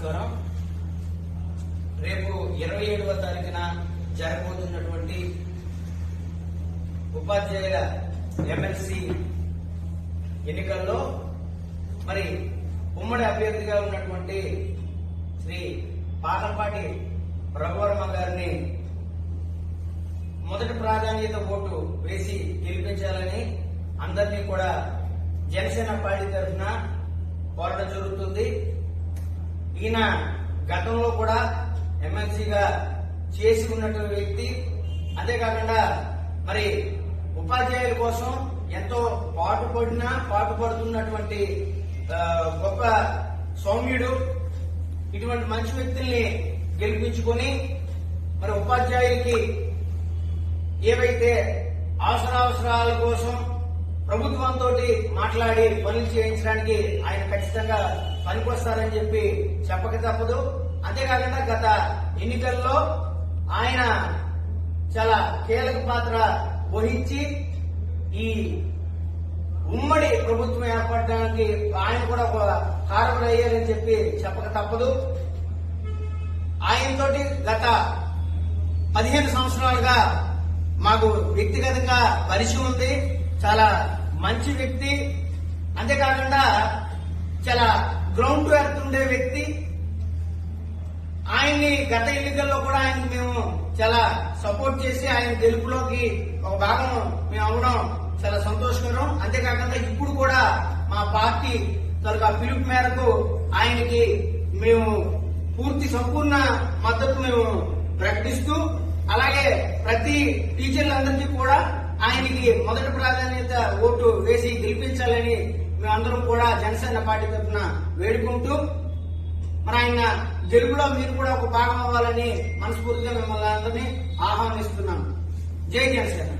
నమస్కారం. రేపు ఇరవై ఏడవ తారీఖున జరగబోతున్నటువంటి ఉపాధ్యాయుల ఎమ్మెల్సీ ఎన్నికల్లో మరి ఉమ్మడి అభ్యర్థిగా ఉన్నటువంటి శ్రీ పాలపాటి రఘువర్మ గారిని మొదటి ప్రాధాన్యత ఓటు వేసి గెలిపించాలని అందరినీ కూడా జనసేన పార్టీ తరఫున కోరడం జరుగుతుంది. ఈయన గతంలో కూడా ఎమ్మెల్సీగా చేసి ఉన్నటువంటి వ్యక్తి. అంతేకాకుండా మరి ఉపాధ్యాయుల కోసం ఎంతో పాటుపడిన పాటుపడుతున్నటువంటి గొప్ప సౌమ్యుడు ఇటువంటి మంచి వ్యక్తుల్ని గెలిపించుకొని మరి ఉపాధ్యాయులకి ఏవైతే అవసరావసరాల కోసం ప్రభుత్వంతో మాట్లాడి పనులు చేయించడానికి ఆయన ఖచ్చితంగా పనికొస్తారని చెప్పి చెప్పక తప్పదు. అంతేకాకుండా గత ఎన్నికల్లో ఆయన చాలా కీలక పాత్ర వహించి ఈ ఉమ్మడి ప్రభుత్వం ఏర్పడడానికి ఆయన కూడా ఒక కారకుడయ్యారని చెప్పి చెప్పక తప్పదు. ఆయనతోటి గత పదిహేను సంవత్సరాలుగా మాకు వ్యక్తిగతంగా పరిచయం ఉంది. చాలా మంచి వ్యక్తి. అంతేకాకుండా చాలా గ్రౌండ్ టు ఎర్త్ ఉండే వ్యక్తి. ఆయన్ని గత ఎన్నికల్లో కూడా ఆయనకి మేము చాలా సపోర్ట్ చేసి ఆయన గెలుపులోకి ఒక భాగం మేము అవ్వడం చాలా సంతోషకరం. అంతేకాకుండా ఇప్పుడు కూడా మా పార్టీ తాలూకా పిలుపు మేరకు ఆయనకి మేము పూర్తి సంపూర్ణ మద్దతు మేము ప్రకటిస్తూ అలాగే ప్రతి టీచర్లందరికీ కూడా ఆయనకి మొదటి ప్రాధాన్యత ఓటు వేసి గెలిపించాలని మేమందరం కూడా జనసేన పార్టీ తరఫున వేడుకుంటూ మరి ఆయన గెలుపులో మీరు కూడా ఒక భాగం అవ్వాలని మనస్ఫూర్తిగా మిమ్మల్ని అందరినీ ఆహ్వానిస్తున్నాను జై జనసేన.